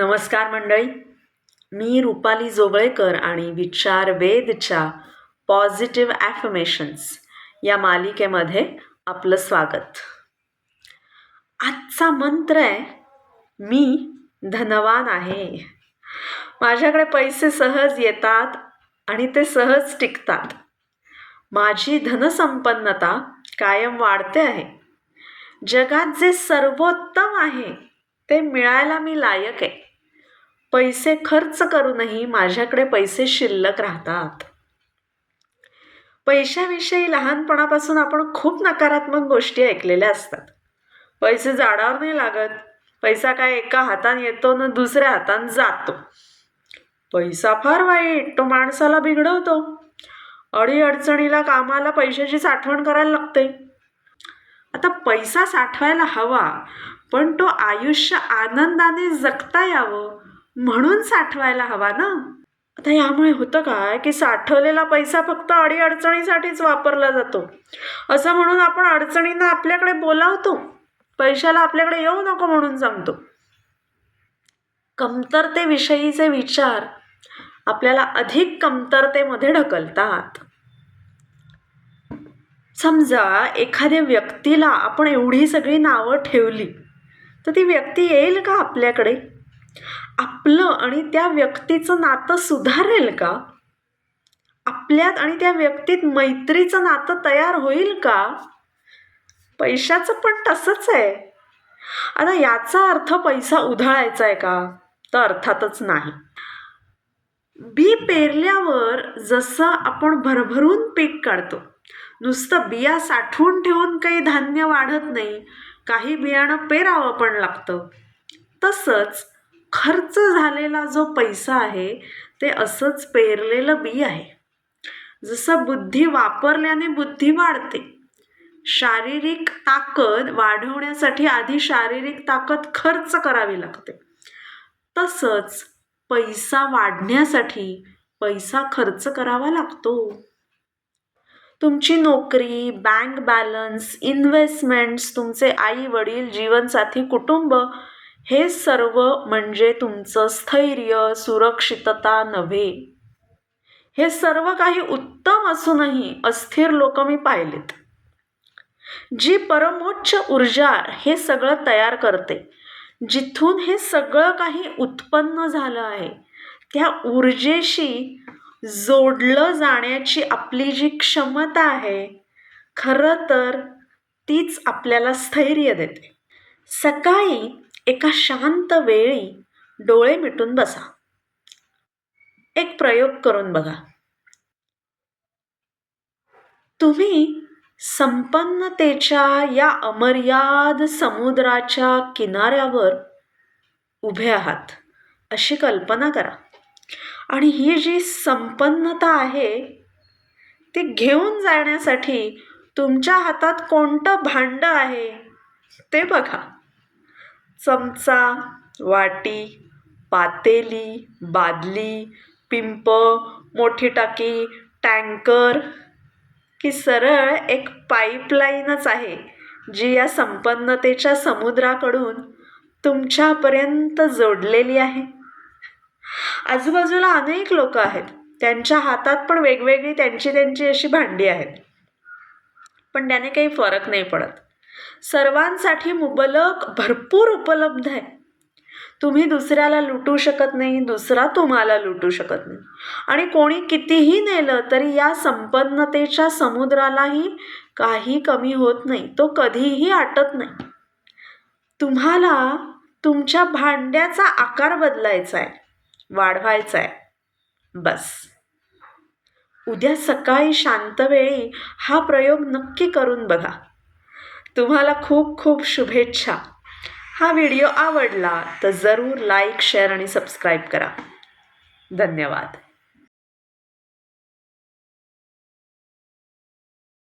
नमस्कार मंडळी. मी रुपाली जोगळेकर आणि विचार वेदच्या पॉझिटिव्ह ॲफमेशन्स या मालिकेमध्ये आपलं स्वागत. आजचा मंत्र आहे मी धनवान आहे. माझ्याकडे पैसे सहज येतात आणि ते सहज टिकतात. माझी धनसंपन्नता कायम वाढते आहे. जगात जे सर्वोत्तम आहे ते मिळायला मी लायक आहे. पैसे खर्च करूनही माझ्याकडे पैसे शिल्लक राहतात. पैशाविषयी लहानपणापासून आपण खूप नकारात्मक गोष्टी ऐकलेल्या असतात. पैसे जाडावर नाही लागत. पैसा काय एका हाताने येतो ना दुसऱ्या हाताने जातो. पैसा फार वाईट. तो माणसाला बिघडवतो. अडीअडचणीला कामाला पैशाची साठवण करायला लागते. आता पैसा साठवायला हवा पण तो आयुष्य आनंदाने जगता यावं म्हणून साठवायला हवा ना? आता यामुळे होतं काय की साठवलेला पैसा फक्त अडीअडचणीसाठीच वापरला जातो. असं म्हणून आपण अडचणींना आपल्याकडे बोलावतो. पैशाला आपल्याकडे येऊ नको म्हणून सांगतो. कमतरतेविषयीचे विचार आपल्याला अधिक कमतरतेमध्ये ढकलतात. समजा एखाद्या व्यक्तीला आपण एवढी सगळी नावं ठेवली तर ती व्यक्ती येईल का आपल्याकडे? आपलं आणि त्या व्यक्तीचं नातं सुधारेल का? आपल्यात आणि त्या व्यक्तीत मैत्रीचं नातं तयार होईल का? पैशाचं पण तसंच आहे. आता याचा अर्थ पैसा उधळायचा आहे का? तर अर्थातच नाही. बी पेरल्यावर जसं आपण भरभरून पीक काढतो नुसतं बिया साठवून ठेवून काही धान्य वाढत नाही काही बियाणं पेरावं पण लागतं. तसंच खर्च झालेला जो पैसा आहे ते असंच पेरलेलं बी आहे. जसं बुद्धी वापरल्याने बुद्धी वाढते. शारीरिक ताकद वाढवण्यासाठी आधी शारीरिक ताकद खर्च करावी लागते. तसंच पैसा वाढण्यासाठी पैसा खर्च करावा लागतो. तुमची नोकरी बँक बॅलन्स इन्व्हेस्टमेंट्स तुमचे आई वडील जीवनसाथी कुटुंब हे सर्व म्हणजे तुमचं स्थैर्य सुरक्षितता नव्हे. हे सर्व काही उत्तम असूनही अस्थिर लोक मी पाहिलेत. जी परमोच्च ऊर्जा हे सगळं तयार करते जिथून हे सगळं काही उत्पन्न झालं आहे त्या ऊर्जेशी जोडलं जाण्याची आपली जी क्षमता आहे खरं तर तीच आपल्याला स्थैर्य देते. सकाळी एका शांत वेळी डोळे मिटून बसा. एक प्रयोग करून बघा. तुम्ही संपन्नतेच्या या अमर्याद समुद्राच्या किनाऱ्यावर उभे आहात अशी कल्पना करा. आणि ही जी संपन्नता आहे ती घेऊन जाण्यासाठी तुमच्या हातात कोणतं भांडं आहे ते बघा. चमचा वाटी पातेली बादली पिंप मोठी टाकी टँकर. की सरळ एक पाईपलाईनच आहे जी या संपन्नतेच्या समुद्राकडून तुमच्यापर्यंत जोडलेली आहे. आजूबाजूला अनेक लोक आहेत त्यांच्या हातात पण वेगवेगळी त्यांची त्यांची अशी भांडी आहेत. पण त्याने काही फरक नाही पडत. सर्वांसाठी मुबलक भरपूर उपलब्ध आहे. तुम्ही दुसऱ्याला लुटू शकत नाही दुसरा तुम्हाला लुटू शकत नाही. आणि कोणी कितीही नेलं तरी या संपन्नतेच्या समुद्रालाही काही कमी होत नाही तो कधीही आटत नाही. तुम्हाला तुमच्या भांड्याचा आकार बदलायचा आहे वाढवायचा आहे बस. उद्या सकाळी शांत वेळी हा प्रयोग नक्की करून बघा. तुम्हाला खूप खूप शुभेच्छा. हा व्हिडिओ आवडला तर जरूर लाईक शेअर आणि सबस्क्राईब करा. धन्यवाद.